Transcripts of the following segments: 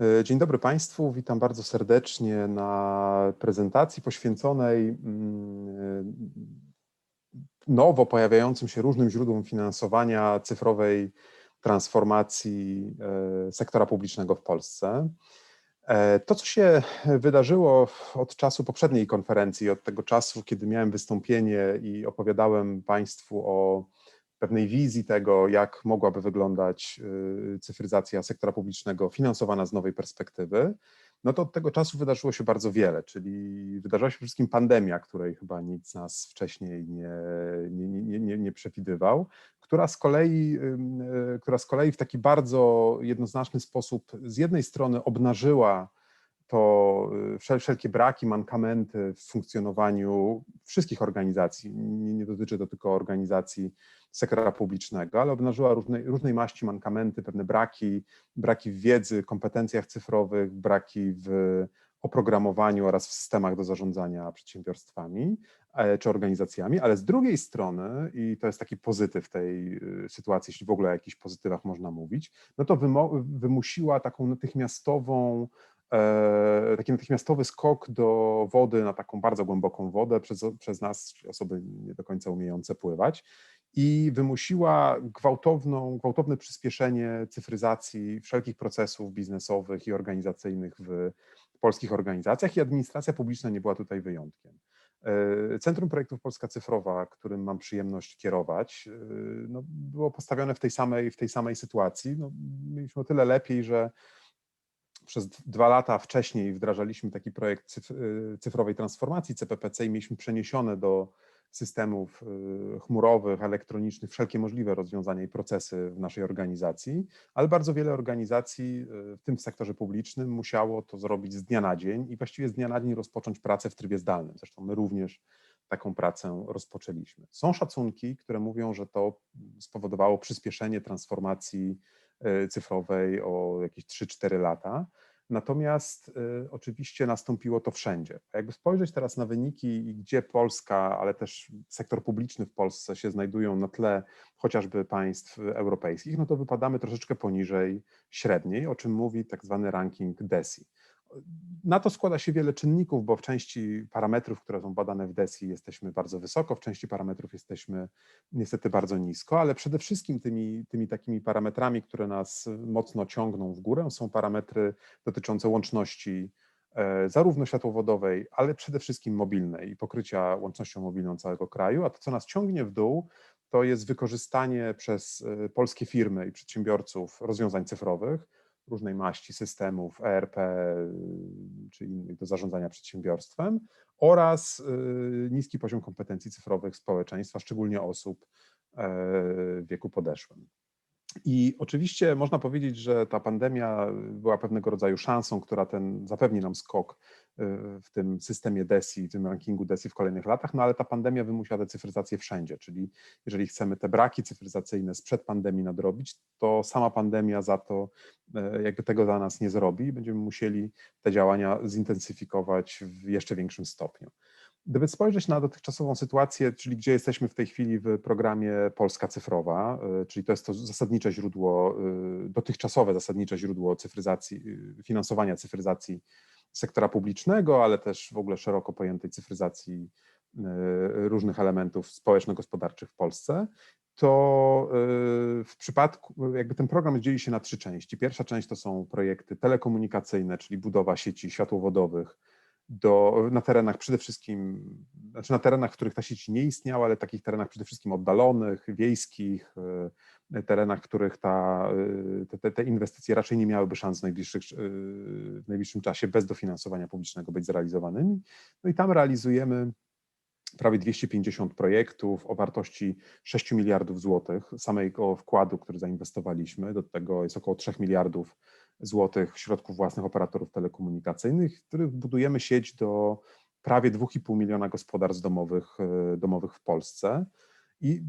E, dzień dobry Państwu, witam bardzo serdecznie na prezentacji poświęconej mm, nowo pojawiającym się różnym źródłom finansowania cyfrowej transformacji e, sektora publicznego w Polsce. E, to, co się wydarzyło od czasu poprzedniej konferencji, od tego czasu, kiedy miałem wystąpienie i opowiadałem Państwu o pewnej wizji tego, jak mogłaby wyglądać y, cyfryzacja sektora publicznego finansowana z nowej perspektywy, no to od tego czasu wydarzyło się bardzo wiele, czyli wydarzyła się przede wszystkim pandemia, której chyba nikt z nas wcześniej nie, nie, nie, nie, nie przewidywał, która z, kolei, y, która z kolei w taki bardzo jednoznaczny sposób z jednej strony obnażyła to y, wszelkie braki, mankamenty w funkcjonowaniu wszystkich organizacji. Nie, nie dotyczy to tylko organizacji sektora publicznego, ale obnażyła różnej, różnej maści mankamenty, pewne braki, braki w wiedzy, kompetencjach cyfrowych, braki w oprogramowaniu oraz w systemach do zarządzania przedsiębiorstwami e, czy organizacjami, ale z drugiej strony, i to jest taki pozytyw tej y, sytuacji, jeśli w ogóle o jakichś pozytywach można mówić, no to wymusiła taką natychmiastową taki natychmiastowy skok do wody, na taką bardzo głęboką wodę przez, przez nas, osoby nie do końca umiejące pływać i wymusiła gwałtowną, gwałtowne przyspieszenie cyfryzacji wszelkich procesów biznesowych i organizacyjnych w polskich organizacjach i administracja publiczna nie była tutaj wyjątkiem. E, Centrum Projektów Polska Cyfrowa, którym mam przyjemność kierować, e, no, było postawione w tej samej, w tej samej sytuacji. No, mieliśmy o tyle lepiej, że przez dwa lata wcześniej wdrażaliśmy taki projekt e, cyfrowej transformacji CPPC i mieliśmy przeniesione do systemów y, chmurowych, elektronicznych, wszelkie możliwe rozwiązania i procesy w naszej organizacji, ale bardzo wiele organizacji, y, w tym w sektorze publicznym, musiało to zrobić z dnia na dzień i właściwie z dnia na dzień rozpocząć pracę w trybie zdalnym. Zresztą my również taką pracę rozpoczęliśmy. Są szacunki, które mówią, że to spowodowało przyspieszenie transformacji y, cyfrowej o jakieś 3-4 lata. Natomiast y, oczywiście nastąpiło to wszędzie. Jakby spojrzeć teraz na wyniki, gdzie Polska, ale też sektor publiczny w Polsce się znajdują na tle chociażby państw europejskich, no to wypadamy troszeczkę poniżej średniej, o czym mówi tak zwany ranking DESI. Na to składa się wiele czynników, bo w części parametrów, które są badane w DESI jesteśmy bardzo wysoko, w części parametrów jesteśmy niestety bardzo nisko, ale przede wszystkim tymi, tymi takimi parametrami, które nas mocno ciągną w górę są parametry dotyczące łączności e, zarówno światłowodowej, ale przede wszystkim mobilnej i pokrycia łącznością mobilną całego kraju, a to co nas ciągnie w dół to jest wykorzystanie przez e, polskie firmy i przedsiębiorców rozwiązań cyfrowych, różnej maści systemów ERP czy innych do zarządzania przedsiębiorstwem oraz y, niski poziom kompetencji cyfrowych społeczeństwa, szczególnie osób e, w wieku podeszłym. I oczywiście można powiedzieć, że ta pandemia była pewnego rodzaju szansą, która ten zapewni nam skok y, w tym systemie DESI, w tym rankingu DESI w kolejnych latach, no ale ta pandemia wymusia decyfryzację wszędzie, czyli jeżeli chcemy te braki cyfryzacyjne sprzed pandemii nadrobić, to sama pandemia za to e, jakby tego dla nas nie zrobi i będziemy musieli te działania zintensyfikować w jeszcze większym stopniu. Gdyby spojrzeć na dotychczasową sytuację, czyli gdzie jesteśmy w tej chwili w programie Polska Cyfrowa, y, czyli to jest to zasadnicze źródło, y, dotychczasowe zasadnicze źródło cyfryzacji, finansowania cyfryzacji sektora publicznego, ale też w ogóle szeroko pojętej cyfryzacji różnych elementów społeczno-gospodarczych w Polsce, to w przypadku, jakby ten program dzieli się na trzy części. Pierwsza część to są projekty telekomunikacyjne, czyli budowa sieci światłowodowych, do, na terenach przede wszystkim, znaczy na terenach, w których ta sieć nie istniała, ale takich terenach przede wszystkim oddalonych, wiejskich, e, terenach, w których ta, e, te, te inwestycje raczej nie miałyby szans w, najbliższych, e, w najbliższym czasie bez dofinansowania publicznego być zrealizowanymi. No i tam realizujemy prawie 250 projektów o wartości 6 miliardów złotych samego wkładu, który zainwestowaliśmy. Do tego jest około 3 miliardów złotych środków własnych operatorów telekomunikacyjnych, w których budujemy sieć do prawie 2,5 miliona gospodarstw domowych, e, domowych w Polsce. I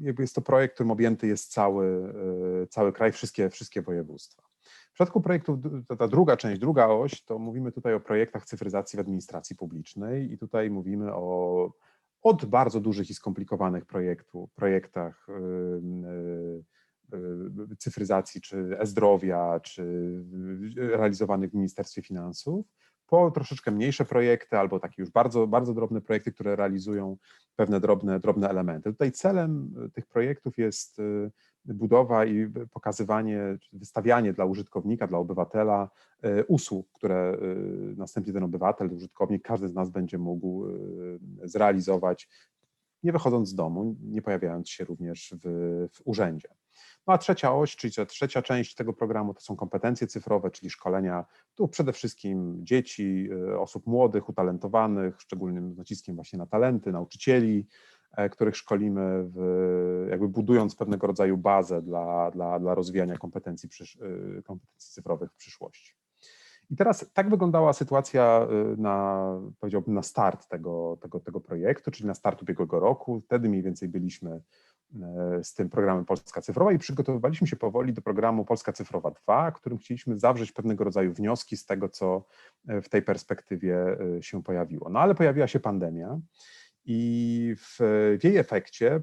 jakby jest to projekt, którym objęty jest cały, e, cały kraj, wszystkie, wszystkie województwa. W przypadku projektów, ta druga część, druga oś, to mówimy tutaj o projektach cyfryzacji w administracji publicznej i tutaj mówimy o od bardzo dużych i skomplikowanych projektu, projektach y, cyfryzacji, czy e-zdrowia, czy realizowanych w Ministerstwie Finansów, po troszeczkę mniejsze projekty albo takie już bardzo, bardzo drobne projekty, które realizują pewne drobne, drobne elementy. Tutaj celem tych projektów jest budowa i pokazywanie, wystawianie dla użytkownika, dla obywatela usług, które następnie ten obywatel, użytkownik, każdy z nas będzie mógł zrealizować nie wychodząc z domu, nie pojawiając się również w, w urzędzie. No a trzecia oś, czyli trzecia część tego programu to są kompetencje cyfrowe, czyli szkolenia tu przede wszystkim dzieci, y, osób młodych, utalentowanych, szczególnym naciskiem właśnie na talenty, nauczycieli, e, których szkolimy, w, jakby budując pewnego rodzaju bazę dla, dla, dla rozwijania kompetencji, y, kompetencji cyfrowych w przyszłości. I teraz tak wyglądała sytuacja y, na, powiedziałbym, na start tego, tego, tego projektu, czyli na start ubiegłego roku. Wtedy mniej więcej byliśmy z tym programem Polska Cyfrowa i przygotowywaliśmy się powoli do programu Polska Cyfrowa 2, którym chcieliśmy zawrzeć pewnego rodzaju wnioski z tego, co e, w tej perspektywie e, się pojawiło. No ale pojawiła się pandemia i w, w, jej efekcie e,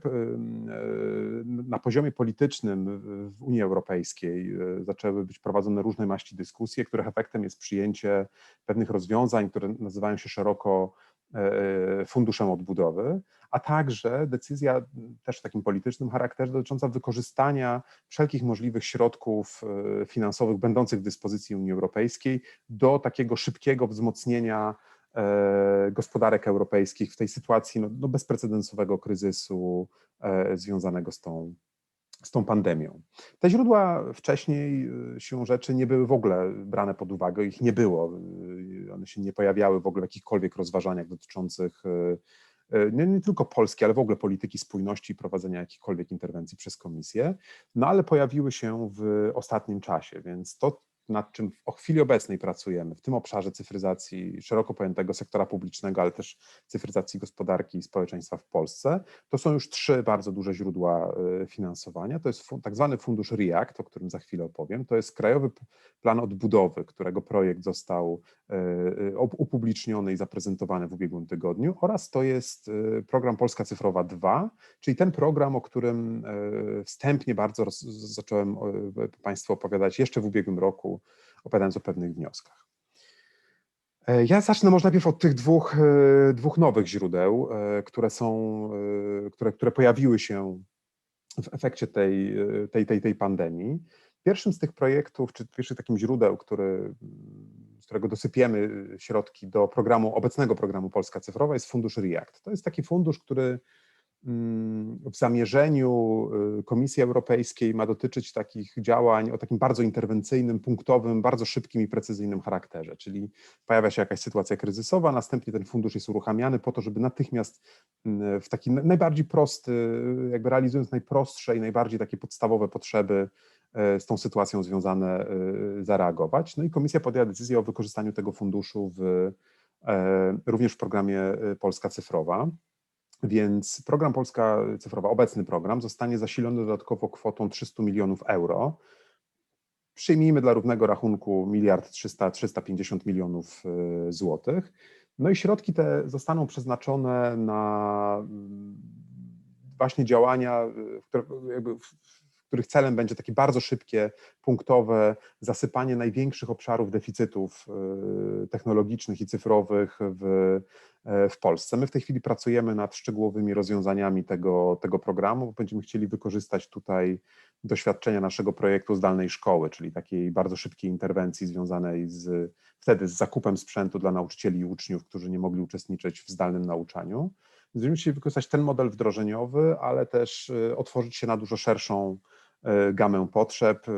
na poziomie politycznym w Unii Europejskiej e, zaczęły być prowadzone różne maści dyskusje, których efektem jest przyjęcie pewnych rozwiązań, które nazywają się szeroko e, funduszem odbudowy, a także decyzja też w takim politycznym charakterze dotycząca wykorzystania wszelkich możliwych środków finansowych będących w dyspozycji Unii Europejskiej do takiego szybkiego wzmocnienia E, gospodarek europejskich w tej sytuacji no, no bezprecedensowego kryzysu e, związanego z tą, z tą pandemią. Te źródła wcześniej e, siłą rzeczy nie były w ogóle brane pod uwagę, ich nie było. One się nie pojawiały w ogóle w jakichkolwiek rozważaniach dotyczących nie, nie, tylko Polski, ale w ogóle polityki spójności i prowadzenia jakichkolwiek interwencji przez Komisję, no ale pojawiły się w ostatnim czasie, więc to, nad czym w chwili obecnej pracujemy, w tym obszarze cyfryzacji szeroko pojętego sektora publicznego, ale też cyfryzacji gospodarki i społeczeństwa w Polsce, to są już trzy bardzo duże źródła y, finansowania. To jest tak zwany fundusz REACT, o którym za chwilę opowiem. To jest Krajowy Plan Odbudowy, którego projekt został y, y, upubliczniony i zaprezentowany w ubiegłym tygodniu oraz to jest program Polska Cyfrowa 2, czyli ten program, o którym wstępnie bardzo zacząłem Państwu opowiadać jeszcze w ubiegłym roku, opowiadając o pewnych wnioskach. E, ja zacznę może najpierw od tych dwóch, e, dwóch nowych źródeł, e, które są, które, które pojawiły się w efekcie tej, tej, tej, tej pandemii. Pierwszym z tych projektów, czy pierwszym takim źródeł, który, z którego dosypiemy środki do programu, obecnego programu Polska Cyfrowa jest fundusz REACT. To jest taki fundusz, który w zamierzeniu y, Komisji Europejskiej ma dotyczyć takich działań o takim bardzo interwencyjnym, punktowym, bardzo szybkim i precyzyjnym charakterze, czyli pojawia się jakaś sytuacja kryzysowa, następnie ten fundusz jest uruchamiany po to, żeby natychmiast mm, w taki najbardziej prosty, jakby realizując najprostsze i najbardziej takie podstawowe potrzeby z tą sytuacją związane zareagować. No i Komisja podjęła decyzję o wykorzystaniu tego funduszu w, również w programie Polska Cyfrowa. Więc program Polska Cyfrowa, obecny program, zostanie zasilony dodatkowo kwotą 300 milionów euro. Przyjmijmy dla równego rachunku miliard 300, 350 milionów y, złotych. No i środki te zostaną przeznaczone na mm, właśnie działania, y, które jakby których celem będzie takie bardzo szybkie, punktowe zasypanie największych obszarów deficytów y, technologicznych i cyfrowych w, e, w Polsce. My w tej chwili pracujemy nad szczegółowymi rozwiązaniami tego, tego programu, bo będziemy chcieli wykorzystać tutaj doświadczenia naszego projektu zdalnej szkoły, czyli takiej bardzo szybkiej interwencji związanej z wtedy z zakupem sprzętu dla nauczycieli i uczniów, którzy nie mogli uczestniczyć w zdalnym nauczaniu. Będziemy chcieli wykorzystać ten model wdrożeniowy, ale też y, otworzyć się na dużo szerszą E, gamę potrzeb, e,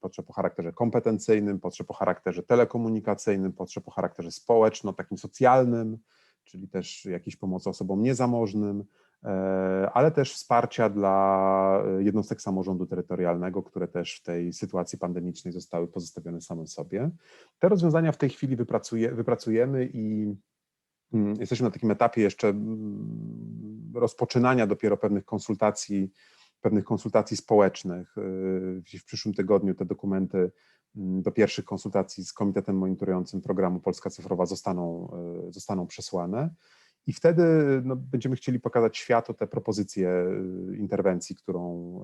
potrzeb o charakterze kompetencyjnym, potrzeb o charakterze telekomunikacyjnym, potrzeb o charakterze społeczno, takim socjalnym, czyli też jakiejś pomocy osobom niezamożnym, e, ale też wsparcia dla jednostek samorządu terytorialnego, które też w tej sytuacji pandemicznej zostały pozostawione same sobie. Te rozwiązania w tej chwili wypracuje, wypracujemy i mm, jesteśmy na takim etapie jeszcze mm, rozpoczynania dopiero pewnych konsultacji pewnych konsultacji społecznych. Y, w przyszłym tygodniu te dokumenty mm, do pierwszych konsultacji z Komitetem Monitorującym Programu Polska Cyfrowa zostaną, y, zostaną przesłane. I wtedy no, będziemy chcieli pokazać światu te propozycje y, interwencji, którą,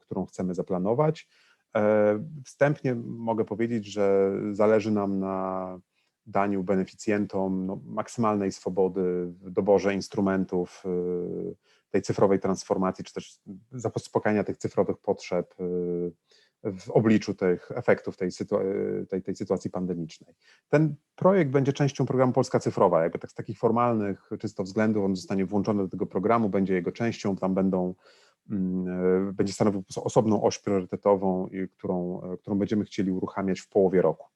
którą chcemy zaplanować. E, wstępnie mogę powiedzieć, że zależy nam na daniu beneficjentom no, maksymalnej swobody w doborze instrumentów tej cyfrowej transformacji, czy też zaspokajania tych cyfrowych potrzeb w obliczu tych efektów tej, tej, tej, sytuacji pandemicznej. Ten projekt będzie częścią programu Polska Cyfrowa, jakby tak z takich formalnych czysto względów on zostanie włączony do tego programu, będzie jego częścią, tam będą, mm, e, będzie stanowił osobną oś priorytetową, którą, którą będziemy chcieli uruchamiać w połowie roku.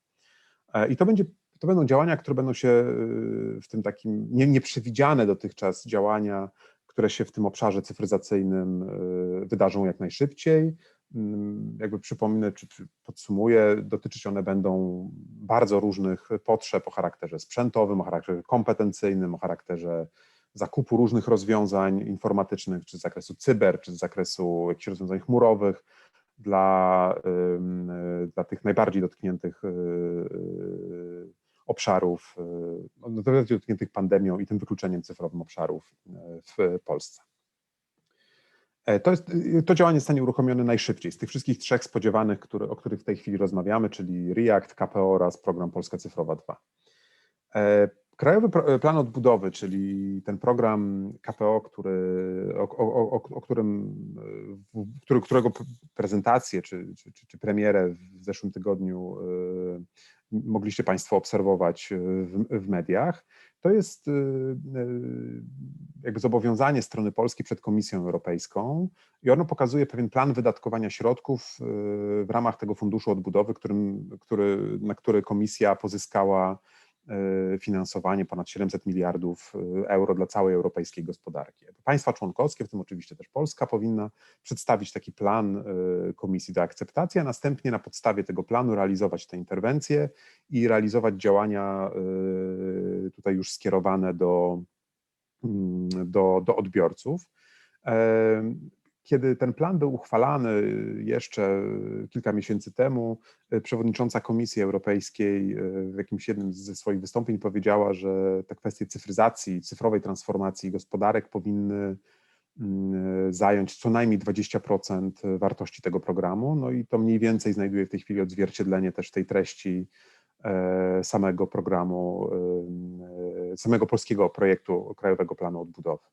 E, I to będzie to będą działania, które będą się w tym takim nie, nieprzewidziane dotychczas działania, które się w tym obszarze cyfryzacyjnym wydarzą jak najszybciej, Mm, jakby przypomnę czy podsumuję, dotyczyć one będą bardzo różnych potrzeb o charakterze sprzętowym, o charakterze kompetencyjnym, o charakterze zakupu różnych rozwiązań informatycznych, czy z zakresu cyber, czy z zakresu jakichś rozwiązań chmurowych. Dla, dla tych najbardziej dotkniętych y, obszarów, y, no, najbardziej dotkniętych pandemią i tym wykluczeniem cyfrowym obszarów w Polsce. E, to, jest, y, to działanie zostanie uruchomione najszybciej z tych wszystkich trzech spodziewanych, o których w tej chwili rozmawiamy, czyli REACT, KPO oraz program Polska Cyfrowa 2. E, Krajowy e, Plan Odbudowy, czyli ten program KPO, który, o, o, o, którym, który, którego prezentację czy, czy, czy premierę w zeszłym tygodniu mogliście Państwo obserwować w, w mediach, to jest y, y, jakby zobowiązanie strony polskiej przed Komisją Europejską i ono pokazuje pewien plan wydatkowania środków y, w ramach tego funduszu odbudowy, którym, który, na który Komisja pozyskała finansowanie ponad 700 miliardów e, euro dla całej europejskiej gospodarki. Państwa członkowskie, w tym oczywiście też Polska, powinna przedstawić taki plan e, Komisji do akceptacji, a następnie na podstawie tego planu realizować te interwencje i realizować działania tutaj już skierowane do, mm, do, do odbiorców. Kiedy ten plan był uchwalany jeszcze kilka miesięcy temu, przewodnicząca Komisji Europejskiej w jakimś jednym ze swoich wystąpień powiedziała, że te kwestie cyfryzacji, cyfrowej transformacji gospodarek powinny mm, zająć co najmniej 20% wartości tego programu. No i to mniej więcej znajduje w tej chwili odzwierciedlenie też tej treści e, samego programu, e, samego polskiego projektu Krajowego Planu Odbudowy.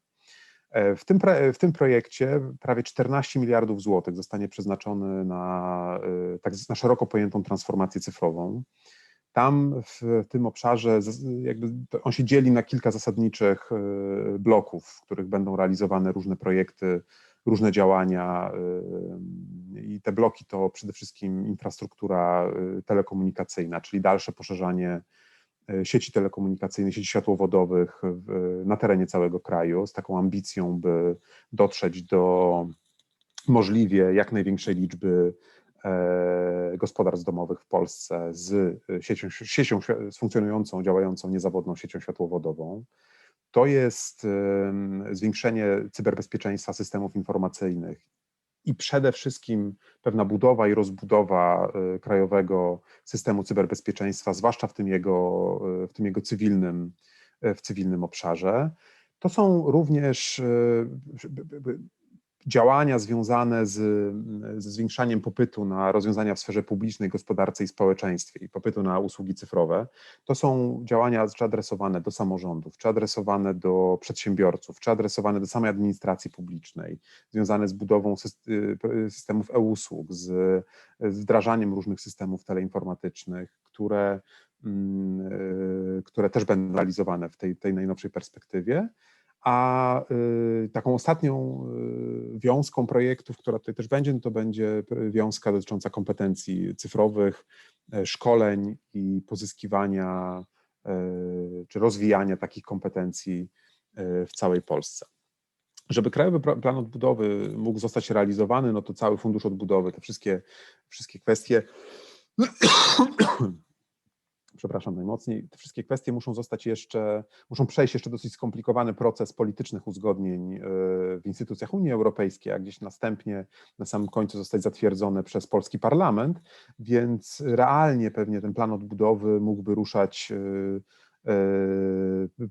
E, w tym, w tym projekcie prawie 14 miliardów złotych zostanie przeznaczony na, e, tak, na szeroko pojętą transformację cyfrową. Tam w tym obszarze jakby on się dzieli na kilka zasadniczych e, bloków, w których będą realizowane różne projekty, różne działania i te bloki to przede wszystkim infrastruktura telekomunikacyjna, czyli dalsze poszerzanie sieci telekomunikacyjnych, sieci światłowodowych na terenie całego kraju, z taką ambicją, by dotrzeć do możliwie jak największej liczby e, gospodarstw domowych w Polsce z siecią, siecią z funkcjonującą, działającą niezawodną siecią światłowodową. To jest zwiększenie cyberbezpieczeństwa systemów informacyjnych i przede wszystkim pewna budowa i rozbudowa y, krajowego systemu cyberbezpieczeństwa, zwłaszcza w tym jego, y, w tym jego cywilnym, y, w cywilnym obszarze. To są również działania związane z, ze zwiększaniem popytu na rozwiązania w sferze publicznej, gospodarce i społeczeństwie i popytu na usługi cyfrowe, to są działania czy adresowane do samorządów, czy adresowane do przedsiębiorców, czy adresowane do samej administracji publicznej, związane z budową y, systemów e-usług, z wdrażaniem różnych systemów teleinformatycznych, które, mm, y, które też będą realizowane w tej, tej najnowszej perspektywie. A y, taką ostatnią y, wiązką projektów, która tutaj też będzie, no to będzie wiązka dotycząca kompetencji cyfrowych, e, szkoleń i pozyskiwania e, czy rozwijania takich kompetencji e, w całej Polsce. Żeby Krajowy Plan Odbudowy mógł zostać realizowany, no to cały Fundusz Odbudowy, te wszystkie, wszystkie kwestie przepraszam najmocniej, te wszystkie kwestie muszą zostać jeszcze, muszą przejść jeszcze dosyć skomplikowany proces politycznych uzgodnień e, w instytucjach Unii Europejskiej, a gdzieś następnie na samym końcu zostać zatwierdzone przez polski parlament, więc realnie pewnie ten plan odbudowy mógłby ruszać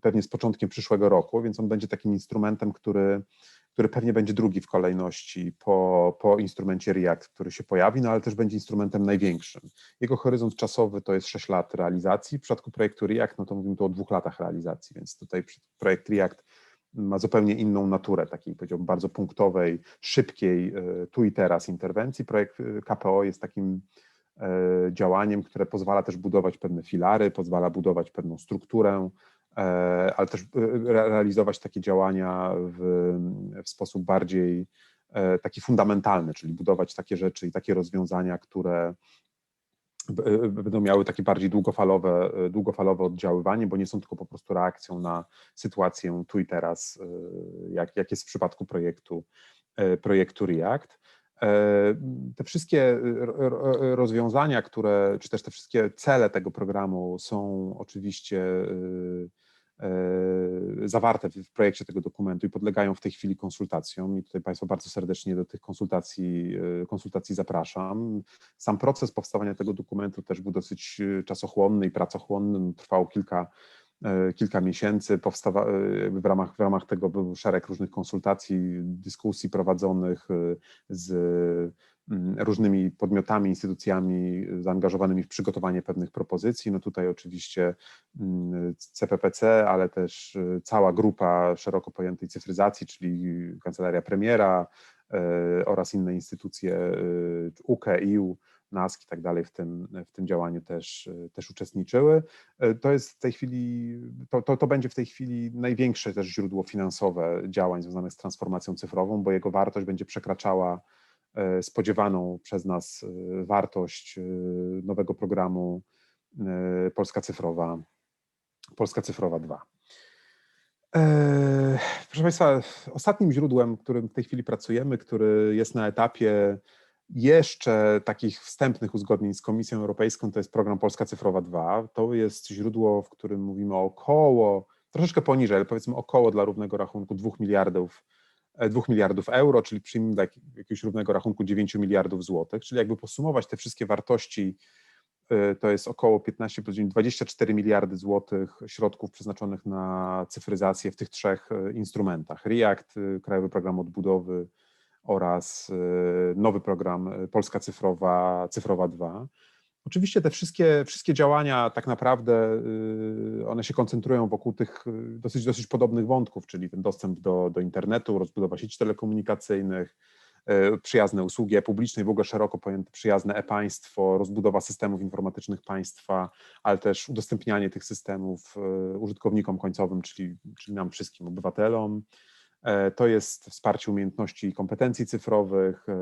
pewnie z początkiem przyszłego roku, więc on będzie takim instrumentem, który, który pewnie będzie drugi w kolejności po, po instrumencie React, który się pojawi, no ale też będzie instrumentem największym. Jego horyzont czasowy to jest 6 lat realizacji. W przypadku projektu React, no to mówimy tu o dwóch latach realizacji, więc tutaj projekt React ma zupełnie inną naturę, takiej powiedziałbym bardzo punktowej, szybkiej, tu i teraz interwencji. Projekt KPO jest takim E, działaniem, które pozwala też budować pewne filary, pozwala budować pewną strukturę, e, ale też e, realizować takie działania w, w sposób bardziej taki fundamentalny, czyli budować takie rzeczy i takie rozwiązania, które będą miały takie bardziej długofalowe, długofalowe oddziaływanie, bo nie są tylko po prostu reakcją na sytuację tu i teraz, jak, jak jest w przypadku projektu, projektu React. E, te wszystkie rozwiązania, które, czy też te wszystkie cele tego programu są oczywiście e, e, zawarte w projekcie tego dokumentu i podlegają w tej chwili konsultacjom i tutaj Państwa bardzo serdecznie do tych konsultacji, konsultacji zapraszam. Sam proces powstawania tego dokumentu też był dosyć czasochłonny i pracochłonny, trwał kilka E, kilka miesięcy. Powstawa, e, w, ramach, w ramach tego był szereg różnych konsultacji, dyskusji prowadzonych e, z mm, różnymi podmiotami, instytucjami zaangażowanymi w przygotowanie pewnych propozycji. No tutaj oczywiście mm, CPPC, ale też cała grupa szeroko pojętej cyfryzacji, czyli Kancelaria Premiera oraz inne instytucje UKE, EU, NASK i tak dalej w tym, w tym działaniu też, też uczestniczyły. E, to jest w tej chwili, to, to, to będzie w tej chwili największe też źródło finansowe działań związanych z transformacją cyfrową, bo jego wartość będzie przekraczała e, spodziewaną przez nas e, wartość nowego programu Polska Cyfrowa, Polska Cyfrowa 2. Proszę Państwa, ostatnim źródłem, którym w tej chwili pracujemy, który jest na etapie jeszcze takich wstępnych uzgodnień z Komisją Europejską to jest program Polska Cyfrowa 2. To jest źródło, w którym mówimy o około, troszeczkę poniżej, ale powiedzmy około dla równego rachunku 2 miliardów 2 e, miliardów euro, czyli przyjmijmy dla jakiegoś równego rachunku 9 miliardów złotych, czyli jakby posumować te wszystkie wartości, e, to jest około 15, 24 miliardy złotych środków przeznaczonych na cyfryzację w tych trzech e, instrumentach. REACT, Krajowy Program Odbudowy, oraz y, nowy program y, Polska Cyfrowa, Cyfrowa 2. Oczywiście te wszystkie, wszystkie działania tak naprawdę y, one się koncentrują wokół tych dosyć, dosyć podobnych wątków, czyli ten dostęp do, do internetu, rozbudowa sieci telekomunikacyjnych, przyjazne usługi e-publiczne w ogóle szeroko pojęte przyjazne e-państwo, rozbudowa systemów informatycznych państwa, ale też udostępnianie tych systemów użytkownikom końcowym, czyli, czyli nam wszystkim obywatelom. E, to jest wsparcie umiejętności i kompetencji cyfrowych, e,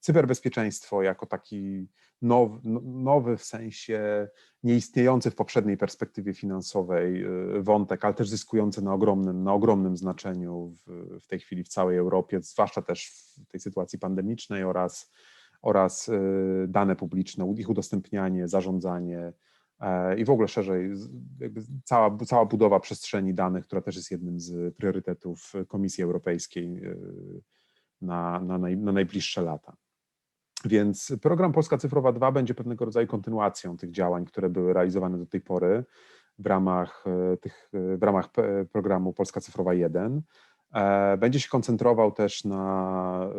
cyberbezpieczeństwo jako taki nowy, no, nowy w sensie nieistniejący w poprzedniej perspektywie finansowej e, wątek, ale też zyskujący na ogromnym, na ogromnym znaczeniu w, w tej chwili w całej Europie, zwłaszcza też w tej sytuacji pandemicznej oraz, oraz dane publiczne, ich udostępnianie, zarządzanie, i w ogóle szerzej cała, cała budowa przestrzeni danych, która też jest jednym z priorytetów Komisji Europejskiej e, na, na, naj, na najbliższe lata. Więc program Polska Cyfrowa 2 będzie pewnego rodzaju kontynuacją tych działań, które były realizowane do tej pory w ramach, e, tych, w ramach programu Polska Cyfrowa 1. Będzie się koncentrował też na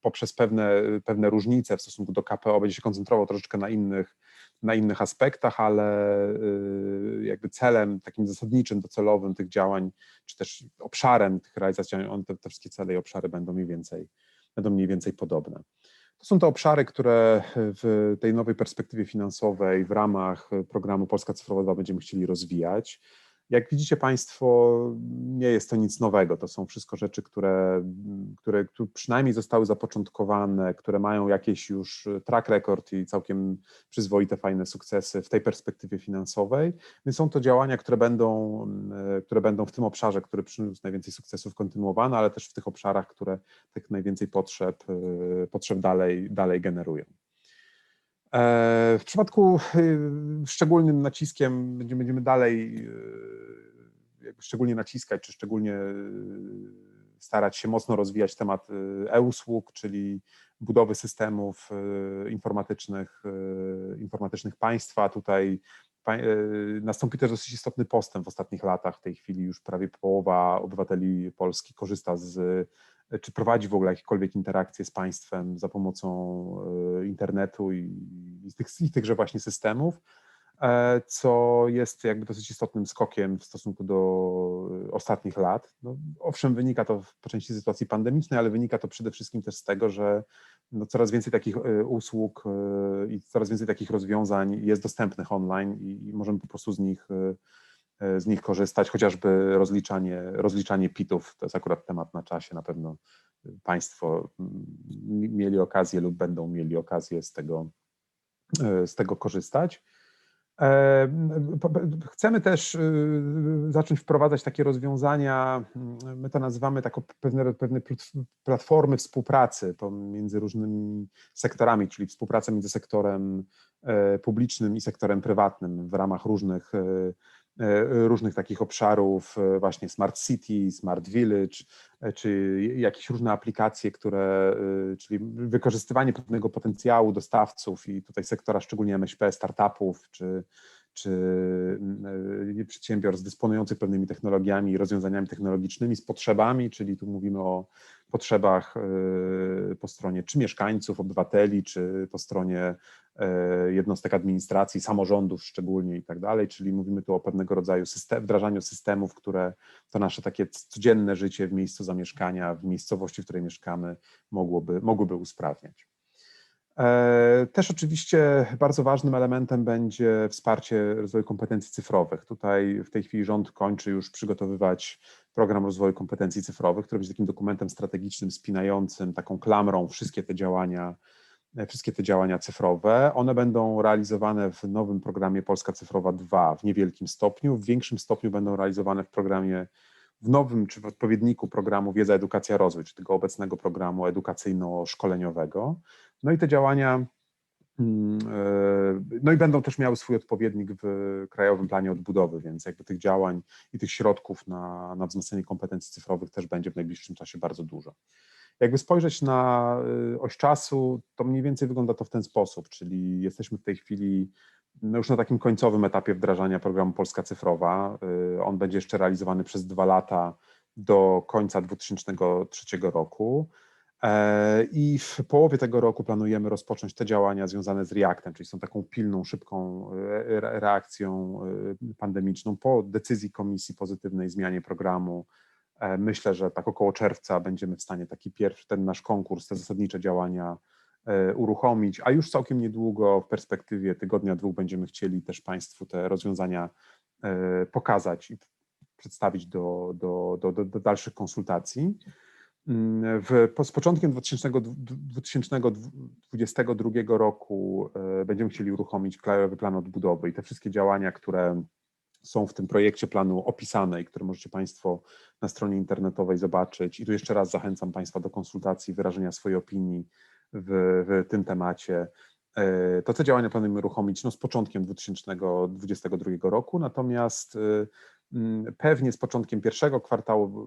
poprzez pewne, pewne różnice w stosunku do KPO, będzie się koncentrował troszeczkę na innych, na innych aspektach, ale y, jakby celem takim zasadniczym, docelowym tych działań, czy też obszarem tych realizacji, on, te, te wszystkie cele i obszary będą mniej więcej, będą mniej więcej podobne. To są te obszary, które w tej nowej perspektywie finansowej w ramach programu Polska Cyfrowa 2 będziemy chcieli rozwijać. Jak widzicie Państwo, nie jest to nic nowego. To są wszystko rzeczy, które, które, które przynajmniej zostały zapoczątkowane, które mają jakieś już track record i całkiem przyzwoite, fajne sukcesy w tej perspektywie finansowej. Więc są to działania, które będą, które będą w tym obszarze, który przyniósł najwięcej sukcesów, kontynuowane, ale też w tych obszarach, które tych najwięcej potrzeb, potrzeb dalej, dalej generują. E, w przypadku y, szczególnym naciskiem będziemy, będziemy dalej y, szczególnie naciskać, czy szczególnie y, starać się mocno rozwijać temat e-usług, czyli budowy systemów informatycznych, informatycznych państwa. Tutaj nastąpi też dosyć istotny postęp w ostatnich latach. W tej chwili już prawie połowa obywateli Polski korzysta z, czy prowadzi w ogóle jakiekolwiek interakcje z państwem za pomocą internetu i, i, tych, i tychże właśnie systemów. E, co jest jakby dosyć istotnym skokiem w stosunku do e, ostatnich lat. No, owszem, wynika to po części z sytuacji pandemicznej, ale wynika to przede wszystkim też z tego, że no, coraz więcej takich e, usług i coraz więcej takich rozwiązań jest dostępnych online i, możemy po prostu z nich, z nich korzystać, chociażby rozliczanie, rozliczanie PIT-ów, to jest akurat temat na czasie, na pewno Państwo mieli okazję lub będą mieli okazję z tego, z tego korzystać. Chcemy też y, zacząć wprowadzać takie rozwiązania, mm, my to nazywamy taką pewne, pewne platformy współpracy pomiędzy różnymi sektorami, czyli współpraca między sektorem e, publicznym i sektorem prywatnym w ramach różnych e, E, różnych takich obszarów, e, właśnie Smart City, Smart Village, e, czy jakieś różne aplikacje, które, czyli wykorzystywanie pewnego potencjału dostawców i tutaj sektora szczególnie MŚP, startupów, czy, czy mm, przedsiębiorstw dysponujących pewnymi technologiami i rozwiązaniami technologicznymi z potrzebami, czyli tu mówimy o potrzebach po stronie czy mieszkańców, obywateli, czy po stronie E, jednostek administracji, samorządów szczególnie i tak dalej, czyli mówimy tu o pewnego rodzaju system, wdrażaniu systemów, które to nasze takie codzienne życie w miejscu zamieszkania, w miejscowości, w której mieszkamy, mogłoby, mogłyby usprawniać. E, też oczywiście bardzo ważnym elementem będzie wsparcie rozwoju kompetencji cyfrowych. Tutaj w tej chwili rząd kończy już przygotowywać program rozwoju kompetencji cyfrowych, który będzie takim dokumentem strategicznym spinającym taką klamrą wszystkie te działania, E, wszystkie te działania cyfrowe. One będą realizowane w nowym programie Polska Cyfrowa 2 w niewielkim stopniu, w większym stopniu będą realizowane w programie, w nowym czy w odpowiedniku programu Wiedza, Edukacja, Rozwój, czy tego obecnego programu edukacyjno-szkoleniowego. No i te działania mm, e, no i będą też miały swój odpowiednik w Krajowym Planie Odbudowy, więc jakby tych działań i tych środków na, na wzmocnienie kompetencji cyfrowych też będzie w najbliższym czasie bardzo dużo. Jakby spojrzeć na y, oś czasu, to mniej więcej wygląda to w ten sposób, czyli jesteśmy w tej chwili no już na takim końcowym etapie wdrażania programu Polska Cyfrowa. Y, on będzie jeszcze realizowany przez dwa lata do końca 2003 roku. E, I w połowie tego roku planujemy rozpocząć te działania związane z Reactem, czyli są taką pilną, szybką y, reakcją pandemiczną po decyzji Komisji Pozytywnej zmianie programu E, myślę, że tak około czerwca będziemy w stanie taki pierwszy, ten nasz konkurs, te zasadnicze działania e, uruchomić, a już całkiem niedługo w perspektywie tygodnia, dwóch będziemy chcieli też Państwu te rozwiązania e, pokazać i przedstawić do, do, do, do dalszych konsultacji. Mm, w, z początkiem 2000, 2022 roku będziemy chcieli uruchomić Krajowy Plan Odbudowy i te wszystkie działania, które są w tym projekcie planu opisane i które możecie Państwo na stronie internetowej zobaczyć. I tu jeszcze raz zachęcam Państwa do konsultacji, wyrażenia swojej opinii w, w tym temacie. E, to te działania planujemy uruchomić no, z początkiem 2022 roku, natomiast e, Mm, pewnie z początkiem pierwszego kwartału,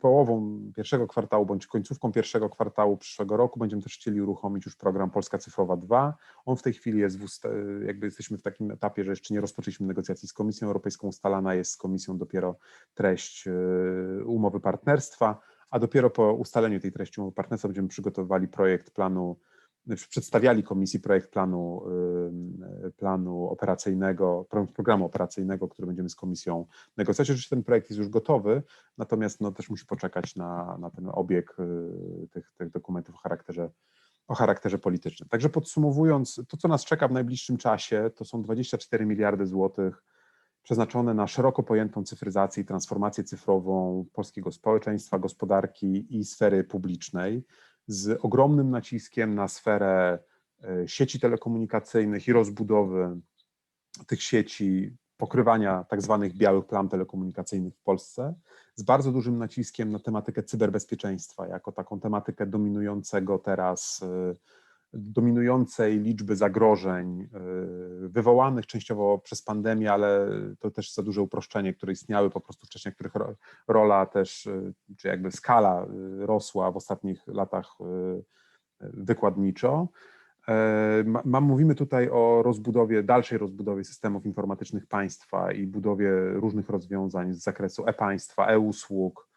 połową pierwszego kwartału bądź końcówką pierwszego kwartału przyszłego roku będziemy też chcieli uruchomić już program Polska Cyfrowa 2. On w tej chwili jest, w ust- jakby jesteśmy w takim etapie, że jeszcze nie rozpoczęliśmy negocjacji z Komisją Europejską, ustalana jest z Komisją dopiero treść y, umowy partnerstwa, a dopiero po ustaleniu tej treści umowy partnerstwa będziemy przygotowywali projekt planu przedstawiali komisji projekt planu, planu operacyjnego, programu operacyjnego, który będziemy z komisją negocjować. Oczywiście ten projekt jest już gotowy, natomiast no, też musi poczekać na, na ten obieg y, tych, tych dokumentów o charakterze, o charakterze politycznym. Także podsumowując, to co nas czeka w najbliższym czasie, to są 24 miliardy złotych przeznaczone na szeroko pojętą cyfryzację i transformację cyfrową polskiego społeczeństwa, gospodarki i sfery publicznej z ogromnym naciskiem na sferę e, sieci telekomunikacyjnych i rozbudowy tych sieci, pokrywania tak zwanych białych plam telekomunikacyjnych w Polsce, z bardzo dużym naciskiem na tematykę cyberbezpieczeństwa, jako taką tematykę dominującego teraz e, dominującej liczby zagrożeń y, wywołanych częściowo przez pandemię, ale to też za duże uproszczenie, które istniały po prostu wcześniej, których rola też, y, czy jakby skala y, rosła w ostatnich latach wykładniczo. E, ma- Mówimy tutaj o rozbudowie, dalszej rozbudowie systemów informatycznych państwa i budowie różnych rozwiązań z zakresu e-państwa, e-usług, e,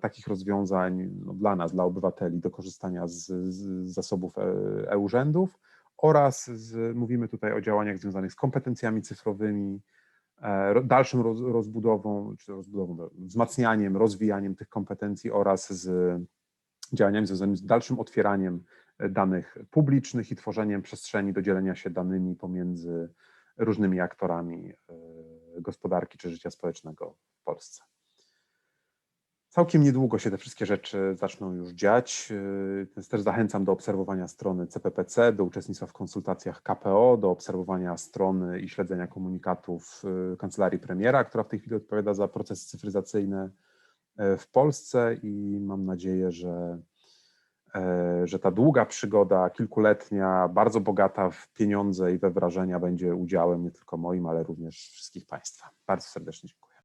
takich rozwiązań no, dla nas, dla obywateli do korzystania z, z zasobów e- e-urzędów oraz z, mówimy tutaj o działaniach związanych z kompetencjami cyfrowymi, e, dalszą roz, rozbudową, czy rozbudową, no, wzmacnianiem, rozwijaniem tych kompetencji oraz z działaniami związanymi z dalszym otwieraniem danych publicznych i tworzeniem przestrzeni do dzielenia się danymi pomiędzy różnymi aktorami e, gospodarki czy życia społecznego w Polsce. Całkiem niedługo się te wszystkie rzeczy zaczną już dziać, e, więc też zachęcam do obserwowania strony CPPC, do uczestnictwa w konsultacjach KPO, do obserwowania strony i śledzenia komunikatów e, Kancelarii Premiera, która w tej chwili odpowiada za procesy cyfryzacyjne e, w Polsce i mam nadzieję, że e, że ta długa przygoda, kilkuletnia, bardzo bogata w pieniądze i we wrażenia będzie udziałem nie tylko moim, ale również wszystkich Państwa. Bardzo serdecznie dziękuję.